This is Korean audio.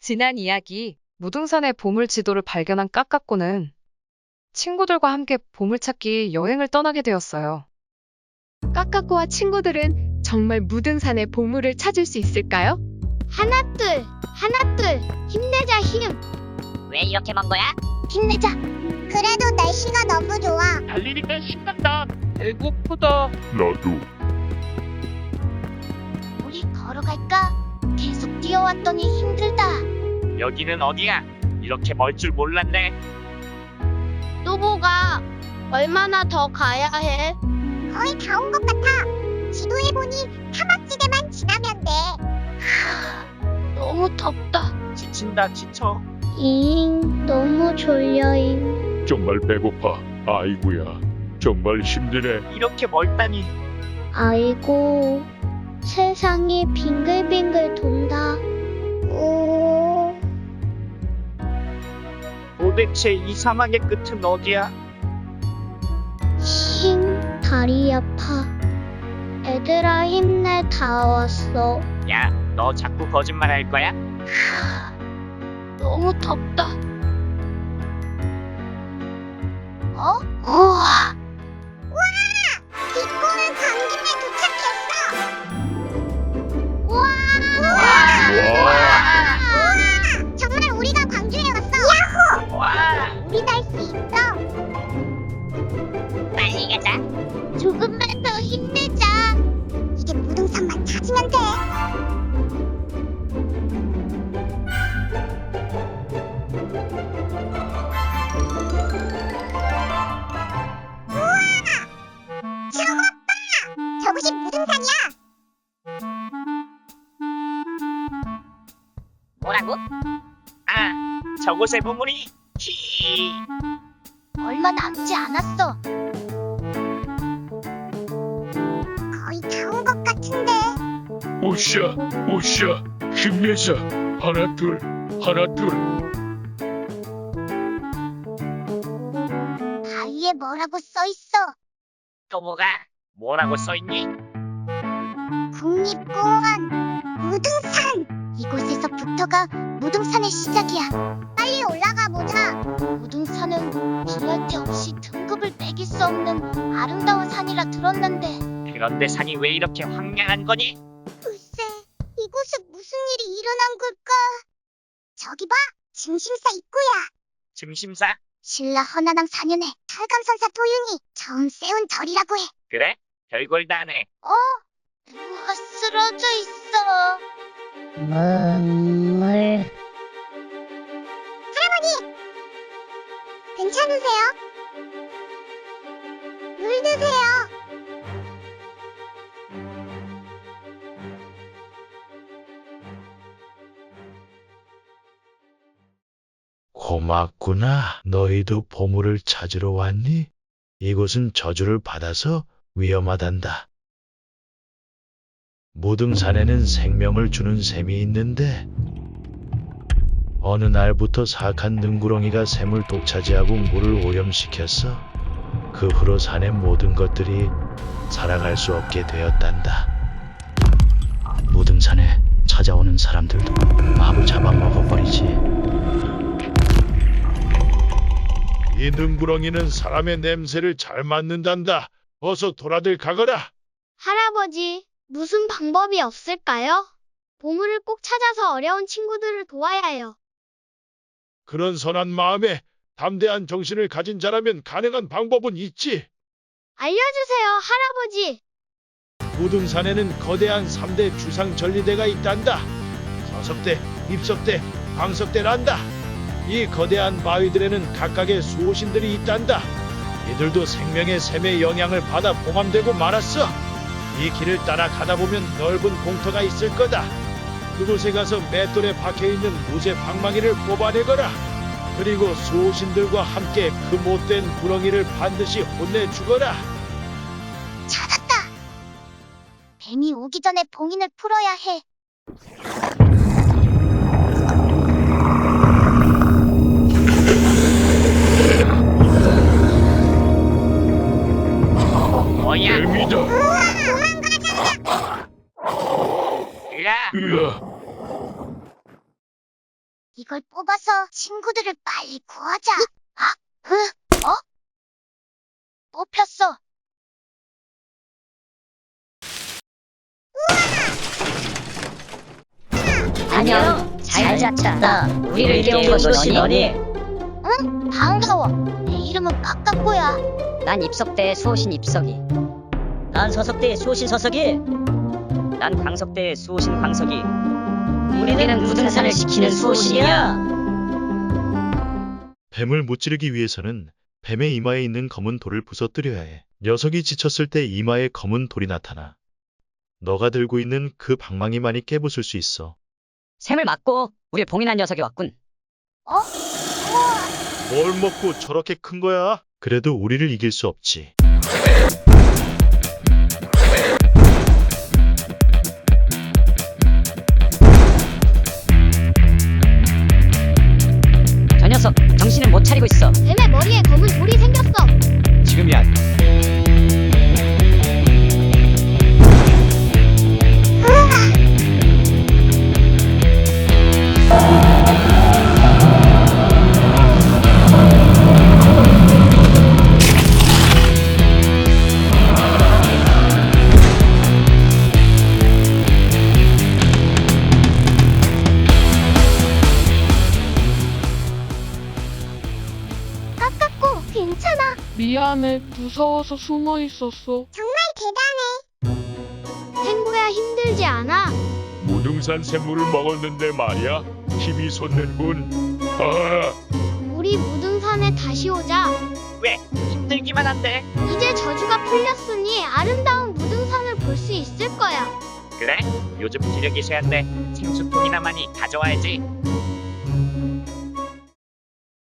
지난 이야기, 무등산의 보물 지도를 발견한 까까꼬는 친구들과 함께 보물찾기 여행을 떠나게 되었어요. 까까꼬와 친구들은 정말 무등산의 보물을 찾을 수 있을까요? 하나 둘 하나 둘 힘내자 힘 왜 이렇게 먼 거야? 힘내자 그래도 날씨가 너무 좋아 달리니까 신난다. 배고프다. 나도 우리 걸어갈까? 계속 뛰어왔더니 힘들다 여기는 어디야? 이렇게 멀 줄 몰랐네. 또 뭐가 얼마나 더 가야 해? 거의 다 온 것 같아 지도에 보니 사막지대만 지나면 돼 너무 덥다 지친다 지쳐. 잉 너무 졸려잉 정말 배고파. 아이구야. 정말 힘드네. 이렇게 멀다니. 아이고 세상이 빙글빙글 돈다 도대체 이 사막의 끝은 어디야? 힝 다리 아파 애들아 힘내 다 왔어 야, 너 자꾸 거짓말 할 거야? 너무 덥다 어? 우와 뭐라고? 아, 저곳의 보물이. 히. 얼마 남지 않았어. 거의 다 온 것 같은데. 오샤, 오샤. 힘내자. 하나, 둘, 하나, 둘. 바위에 뭐라고 써 있어? 또 뭐가? 뭐라고 써있니? 국립공원 무등산 이곳에서부터가 무등산의 시작이야 빨리 올라가 보자 무등산은 비할 데 없이 등급을 매길 수 없는 아름다운 산이라 들었는데 그런데 산이 왜 이렇게 황량한 거니? 글쎄 이곳에 무슨 일이 일어난 걸까 저기 봐 증심사 입구야 증심사? 신라 헌안왕 4년에 탈감선사 도윤이 처음 세운 절이라고 해 그래? 별걸 다 하네. 어? 누가 쓰러져 있어 물. 괜찮으세요? 물 드세요. 고맙구나. 너희도 보물을 찾으러 왔니? 이곳은 저주를 받아서 위험하단다. 무등산에는 생명을 주는 샘이 있는데 어느 날부터 사악한 능구렁이가 샘을 독차지하고 물을 오염시켰어. 그 후로 산의 모든 것들이 살아갈 수 없게 되었단다. 무등산에 찾아오는 사람들도 마구 잡아먹어버리지. 이 능구렁이는 사람의 냄새를 잘 맡는단다. 어서 돌아들 가거라. 할아버지, 무슨 방법이 없을까요? 보물을 꼭 찾아서 어려운 친구들을 도와야 해요. 그런 선한 마음에 담대한 정신을 가진 자라면 가능한 방법은 있지. 알려주세요, 할아버지. 무등산에는 거대한 3대 주상 전리대가 있단다. 서석대, 입석대, 광석대란다. 이 거대한 바위들에는 각각의 수호신들이 있단다. 이들도 생명의 샘의 영향을 받아 봉함되고 말았어. 이 길을 따라 가다 보면 넓은 공터가 있을 거다. 그곳에 가서 맷돌에 박혀 있는 무쇠 방망이를 뽑아내거라. 그리고 수호신들과 함께 그 못된 구렁이를 반드시 혼내주거라. 찾았다. 뱀이 오기 전에 봉인을 풀어야 해. 이걸 뽑아서 친구들을 빨리 구하자. 아, 으, 어? 뽑혔어. 안녕. 잘 잤다. 우리를 깨운 것이 너니? 응? 반가워. 내 이름은 까까꼬야. 난 입석대 수호신 입석이. 난 서석대 수호신 서석이. 난 광석대 수호신 광석이. 우리는 무등산을 지키는 수호신이야. 뱀을 무찌르기 위해서는 뱀의 이마에 있는 검은 돌을 부서뜨려야 해. 녀석이 지쳤을 때 이마에 검은 돌이 나타나. 너가 들고 있는 그 방망이만이 깨부술 수 있어. 샘을 맞고 우리 봉인한 녀석이 왔군. 어? 뭘 먹고 저렇게 큰 거야? 그래도 우리를 이길 수 없지. 미안해. 무서워서 숨어 있었어. 정말 대단해. 탱구야 힘들지 않아? 무등산 샘물을 먹었는데 말이야. 힘이 솟는군. 아, 우리 무등산에 다시 오자. 왜? 힘들기만 한데. 이제 저주가 풀렸으니 아름다운 무등산을 볼 수 있을 거야. 그래? 요즘 기력이 쇠한데 생수통이나 많이 가져와야지.